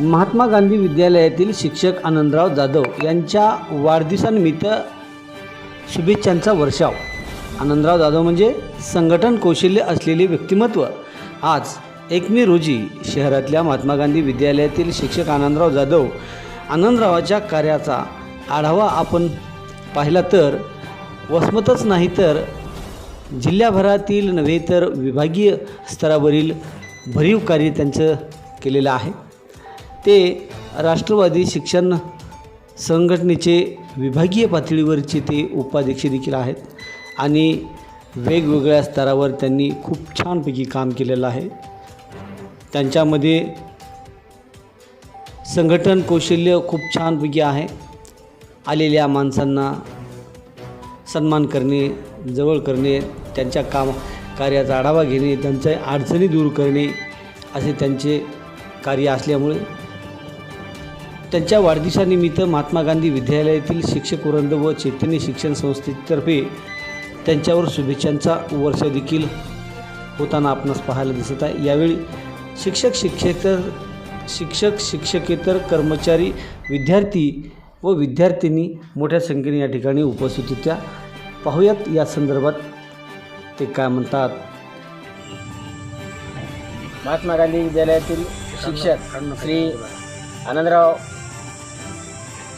महात्मा गांधी विद्यालयातील शिक्षक आनंदराव जाधव यांच्या वाढदिवसानिमित्त शुभेच्छांचा वर्षाव. आनंदराव जाधव म्हणजे संघटन कौशल्य असलेले व्यक्तिमत्व. आज एक मे रोजी शहरातल्या महात्मा गांधी विद्यालयातील शिक्षक आनंदराव जाधव आनंदरावाच्या कार्याचा आढावा आपण पाहिला तर वसमतच नाही तर जिल्ह्याभरातील नव्हे तर विभागीय स्तरावरील भरीव कार्य त्यांचं केलेलं आहे. ते राष्ट्रवादी शिक्षण संघटनेचे विभागीय पातळीवरचे ते उपाध्यक्ष देखील आहेत. आणि वेगवेगळ्या स्तरावर त्यांनी खूप छानपैकी काम केलेलं आहे. त्यांच्यामध्ये संघटन कौशल्य खूप छानपैकी आहे. आलेल्या माणसांना सन्मान करणे जवळ करणे त्यांच्या काम कार्याचा आढावा घेणे त्यांच्या अडचणी दूर करणे असे त्यांचे कार्य असल्यामुळे त्यांच्या वाढदिवसानिमित्त महात्मा गांधी विद्यालयातील शिक्षक वृंद व चैतन्य शिक्षण संस्थेतर्फे त्यांच्यावर शुभेच्छांचा वर्ष देखील होताना आपणास पाहायला दिसत आहे. यावेळी शिक्षक शिक्षकेतर शिक्षक शिक्षकेतर कर्मचारी विद्यार्थी व विद्यार्थिनी मोठ्या संख्येने या ठिकाणी उपस्थित होत्या. पाहूयात या संदर्भात ते काय म्हणतात. महात्मा गांधी विद्यालयातील शिक्षक श्री आनंदराव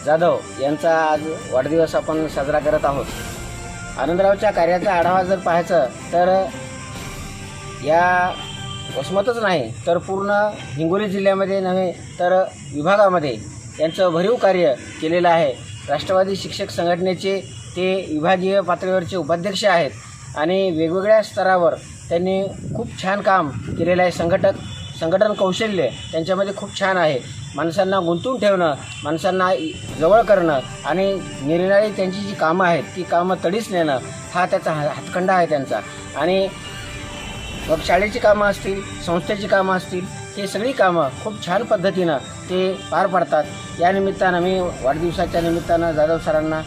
जाधव यांचा आज वाढदिवस आपण साजरा करत आहोत. आनंदरावच्या कार्याचा आढावा जर पाहायचं तर या वसमतच नाही तर पूर्ण हिंगोली जिल्ह्यामध्ये नव्हे तर विभागामध्ये त्यांचं भरीव कार्य केलेलं आहे. राष्ट्रवादी शिक्षक संघटनेचे ते विभागीय पातळीवरचे उपाध्यक्ष आहेत आणि वेगवेगळ्या स्तरावर त्यांनी खूप छान काम केलेलं आहे. संघटक संघटन कौशल्य त्यांच्यामध्ये खूप छान आहे. माणसांना गुंतवून ठेवणं माणसांना जवळ करणं आणि निरनिराळी त्यांची जी कामं आहेत ती कामं तडीच नेणं हा त्याचा हा- हातखंडा आहे त्यांचा. आणि मग शाळेची कामं असतील संस्थेची कामं असतील हे सगळी कामं खूप छान पद्धतीनं ते पार पाडतात. या निमित्तानं मी वाढदिवसाच्या निमित्तानं जाधव सरांना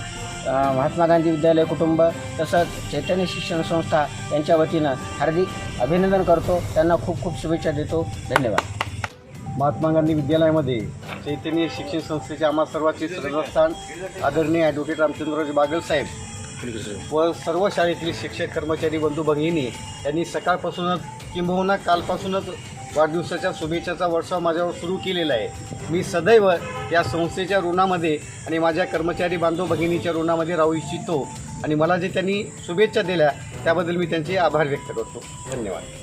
महात्मा गांधी विद्यालय कुटुंब तसंच चैतन्य शिक्षण संस्था यांच्या वतीनं हार्दिक अभिनंदन करतो. त्यांना खूप खूप शुभेच्छा देतो. धन्यवाद. महात्मा गांधी विद्यालयामध्ये चैतन्य शिक्षण संस्थेचे आम्हा सर्वांचे श्रद्धास्थान आदरणीय ॲडव्होकेट रामचंद्रराज बागल साहेब व सर्व शाळेतील शिक्षक कर्मचारी बंधू भगिनी यांनी सकाळपासूनच किंबहुना कालपासूनच वाढदिवसाच्या शुभेच्छाचा वर्षाव माझ्यावर सुरू केलेला आहे. मी सदैव या संस्थेच्या ऋणामध्ये आणि माझ्या कर्मचारी बांधव भगिनीच्या ऋणामध्ये राहू इच्छितो. आणि मला जे त्यांनी शुभेच्छा दिल्या त्याबद्दल मी त्यांचे आभार व्यक्त करतो. धन्यवाद.